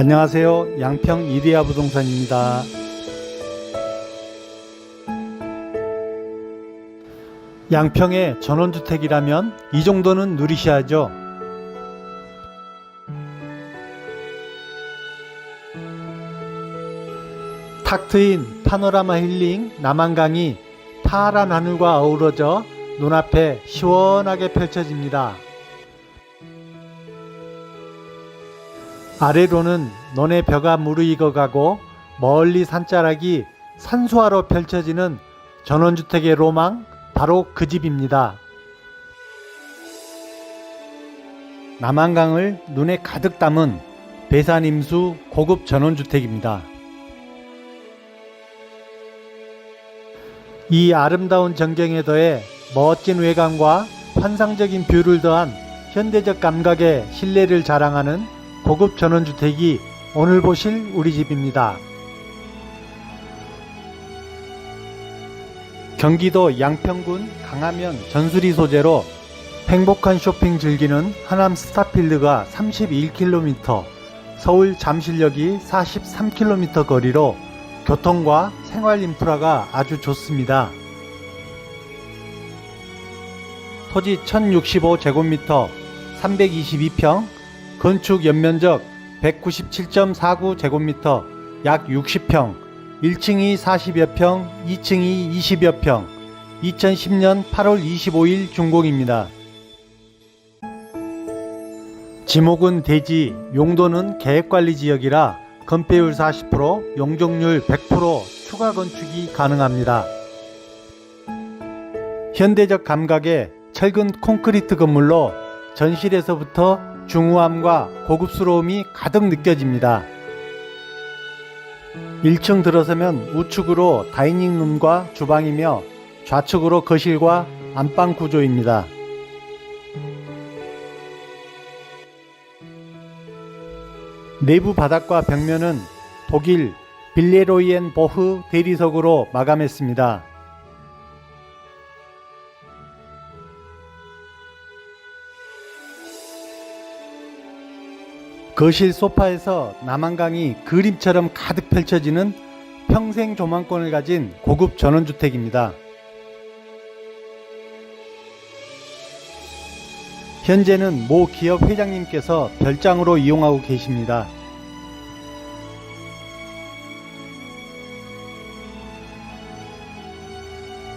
안녕하세요. 양평 이리아 부동산입니다. 양평의 전원주택이라면 이 정도는 누리셔야죠. 탁 트인 파노라마 힐링 남한강이 파란 하늘과 어우러져 눈앞에 시원하게 펼쳐집니다. 아래로는 논의 벼가 무르익어 가고 멀리 산자락이 산수화로 펼쳐지는 전원주택의 로망 바로 그 집입니다. 남한강을 눈에 가득 담은 배산임수 고급 전원주택입니다. 이 아름다운 전경에 더해 멋진 외관과 환상적인 뷰를 더한 현대적 감각의 실내를 자랑하는 고급 전원주택이 오늘 보실 우리 집입니다. 경기도 양평군 강하면 전수리 소재로 행복한 쇼핑 즐기는 하남 스타필드가 31km, 서울 잠실역이 43km 거리로 교통과 생활 인프라가 아주 좋습니다. 토지 1065제곱미터 322평, 건축 연면적 197.49제곱미터 약 60평, 1층이 40여 평, 2층이 20여 평, 2010년 8월 25일 준공입니다. 지목은 대지, 용도는 계획관리 지역이라 건폐율 40%, 용적률 100% 추가 건축이 가능합니다. 현대적 감각의 철근 콘크리트 건물로 전실에서부터 중후함과 고급스러움이 가득 느껴집니다. 1층 들어서면 우측으로 다이닝룸과 주방이며 좌측으로 거실과 안방 구조입니다. 내부 바닥과 벽면은 독일 빌레로이엔 보흐 대리석으로 마감했습니다. 거실 소파에서 남한강이 그림처럼 가득 펼쳐지는 평생 조망권을 가진 고급 전원주택입니다. 현재는 모 기업 회장님께서 별장으로 이용하고 계십니다.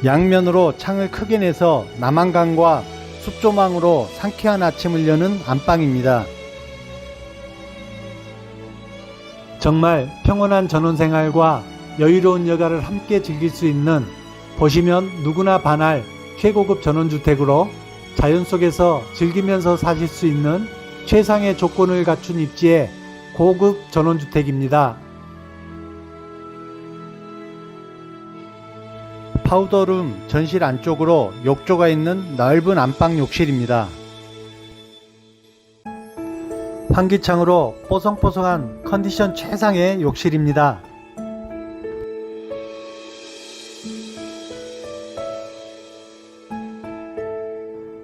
양면으로 창을 크게 내서 남한강과 숲조망으로 상쾌한 아침을 여는 안방입니다. 정말 평온한 전원생활과 여유로운 여가를 함께 즐길 수 있는 보시면 누구나 반할 최고급 전원주택으로 자연 속에서 즐기면서 사실 수 있는 최상의 조건을 갖춘 입지의 고급 전원주택입니다. 파우더룸 전실 안쪽으로 욕조가 있는 넓은 안방 욕실입니다. 환기창으로 뽀송뽀송한 컨디션 최상의 욕실입니다.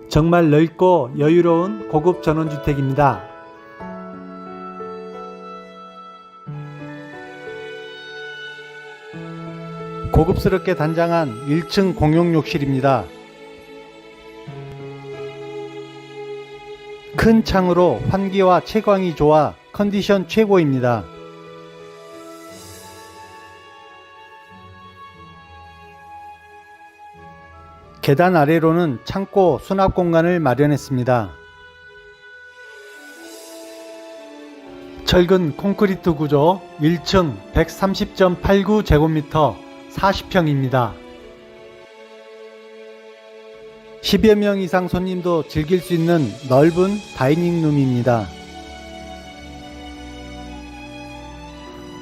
정말 넓고 여유로운 고급 전원주택입니다. 고급스럽게 단장한 1층 공용 욕실입니다. 큰 창으로 환기와 채광이 좋아 컨디션 최고입니다. 계단 아래로는 창고 수납 공간을 마련했습니다. 철근 콘크리트 구조 1층 130.89제곱미터 40평입니다. 10여 명 이상 손님도 즐길 수 있는 넓은 다이닝룸입니다.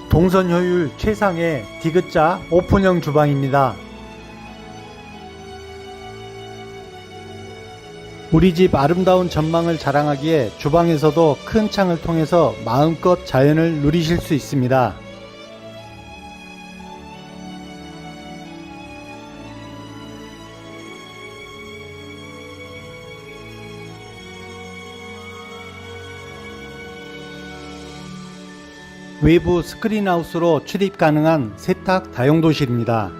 동선 효율 최상의 디귿자 오픈형 주방입니다. 우리 집 아름다운 전망을 자랑하기에 주방에서도 큰 창을 통해서 마음껏 자연을 누리실 수 있습니다. 외부 스크린하우스로 출입 가능한 세탁 다용도실입니다.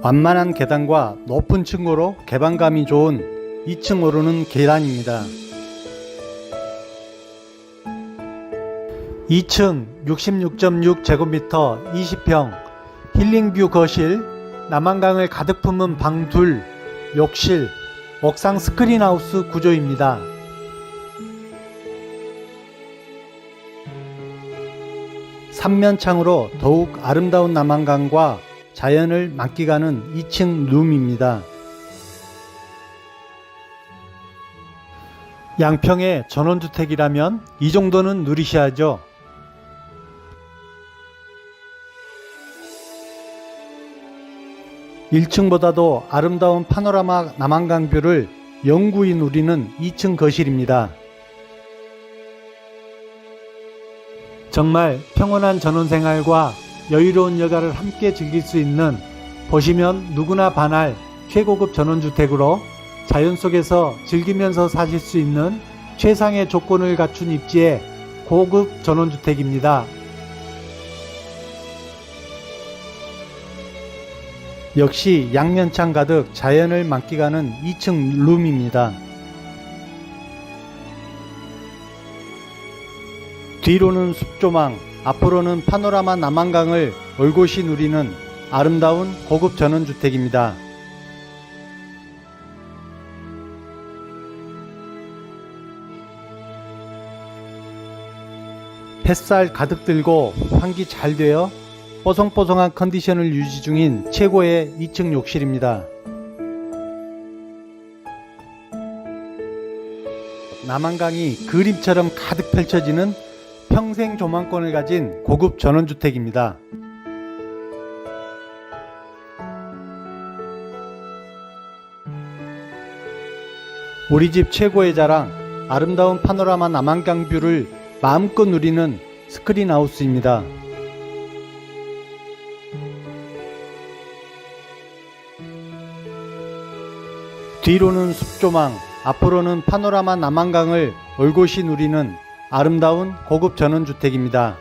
완만한 계단과 높은 층고로 개방감이 좋은 2층 오르는 계단입니다. 2층 66.6제곱미터 20평 힐링뷰 거실 남한강을 가득 품은 방 둘, 욕실, 옥상 스크린하우스 구조입니다. 삼면창으로 더욱 아름다운 남한강과 자연을 만끽하는 2층 룸입니다. 양평의 전원주택이라면 이 정도는 누리셔야죠. 1층보다도 아름다운 파노라마 남한강 뷰를 영구히 누리는 2층 거실입니다. 정말 평온한 전원 생활과 여유로운 여가를 함께 즐길 수 있는 보시면 누구나 반할 최고급 전원주택으로 자연 속에서 즐기면서 사실 수 있는 최상의 조건을 갖춘 입지의 고급 전원주택입니다. 역시 양면창 가득 자연을 만끽하는 2층 룸입니다. 뒤로는 숲조망, 앞으로는 파노라마 남한강을 올곧이 누리는 아름다운 고급 전원주택입니다. 햇살 가득 들고 환기 잘 되어 뽀송뽀송한 컨디션을 유지 중인 최고의 2층 욕실입니다. 남한강이 그림처럼 가득 펼쳐지는 평생 조망권을 가진 고급 전원주택입니다. 우리 집 최고의 자랑, 아름다운 파노라마 남한강 뷰를 마음껏 누리는 스크린하우스입니다. 뒤로는 숲조망, 앞으로는 파노라마 남한강을 올곧이 누리는 아름다운 고급 전원주택입니다.